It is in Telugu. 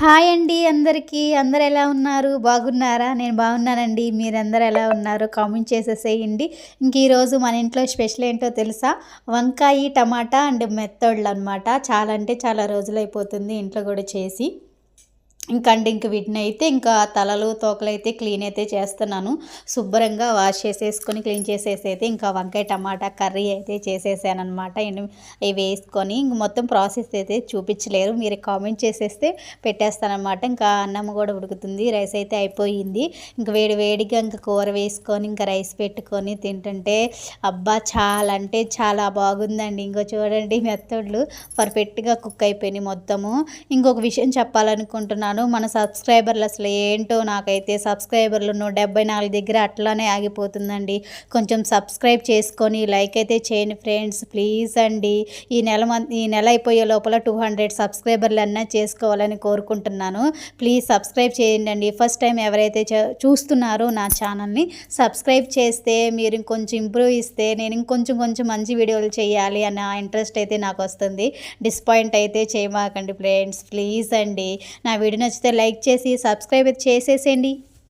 హాయ్ అండి అందరికీ. అందరు ఎలా ఉన్నారు? బాగున్నారా? నేను బాగున్నానండి. మీరందరూ ఎలా ఉన్నారు? కామెంట్ చేసేసేయండి. ఇంక ఈరోజు మన ఇంట్లో స్పెషల్ ఏంటో తెలుసా? వంకాయ టమాటా అండ్ మెత్తళ్ళు అనమాట చాలా అంటే చాలా రోజులు అయిపోతుంది ఇంట్లో కూడా చేసి. ఇంకండి ఇంక వీటిని అయితే ఇంకా తలలు తోకలు అయితే క్లీన్ అయితే చేస్తున్నాను. శుభ్రంగా వాష్ చేసేసుకొని క్లీన్ చేసేసి అయితే ఇంకా వంకాయ టమాటా కర్రీ అయితే చేసేసాను అనమాట ఇవి వేసుకొని ఇంక మొత్తం ప్రాసెస్ అయితే చూపించలేరు. మీరు కామెంట్ చేసేస్తే పెట్టేస్తానమాట ఇంకా అన్నం కూడా ఉడుకుతుంది రైస్ అయితే అయిపోయింది. ఇంకా వేడి వేడిగా ఇంకా కూర వేసుకొని ఇంకా రైస్ పెట్టుకొని తింటుంటే అబ్బా చాలా అంటే చాలా బాగుందండి. ఇంకో చూడండి మెత్తడ్లు పర్ఫెక్ట్గా కుక్ అయిపోయినాయి మొత్తము. ఇంకొక విషయం చెప్పాలనుకుంటున్నాను మన సబ్స్క్రైబర్లు అసలు ఏంటో నాకైతే సబ్స్క్రైబర్లు డెబ్బై నాలుగు దగ్గర అట్లానే ఆగిపోతుందండి. కొంచెం సబ్స్క్రైబ్ చేసుకొని లైక్ అయితే చేయండి ఫ్రెండ్స్. ప్లీజ్ అండి. ఈ నెల ఈ నెల అయిపోయే లోపల టూ హండ్రెడ్ సబ్స్క్రైబర్లు అన్నా చేసుకోవాలని కోరుకుంటున్నాను. ప్లీజ్ సబ్స్క్రైబ్ చేయండి అండి ఫస్ట్ టైం ఎవరైతే చూస్తున్నారో నా ఛానల్ని సబ్స్క్రైబ్ చేస్తే మీరు ఇంకొంచెం ఇంప్రూవ్ ఇస్తే నేను ఇంకొంచెం కొంచెం మంచి వీడియోలు చేయాలి అన్న ఇంట్రెస్ట్ అయితే నాకు వస్తుంది. డిస్పాయింట్ అయితే చేయమాకండి ఫ్రెండ్స్. ప్లీజ్ అండి. నా వీడియో నచ్చితే లైక్ చేసి సబ్స్క్రైబ్ చేసేసేయండి.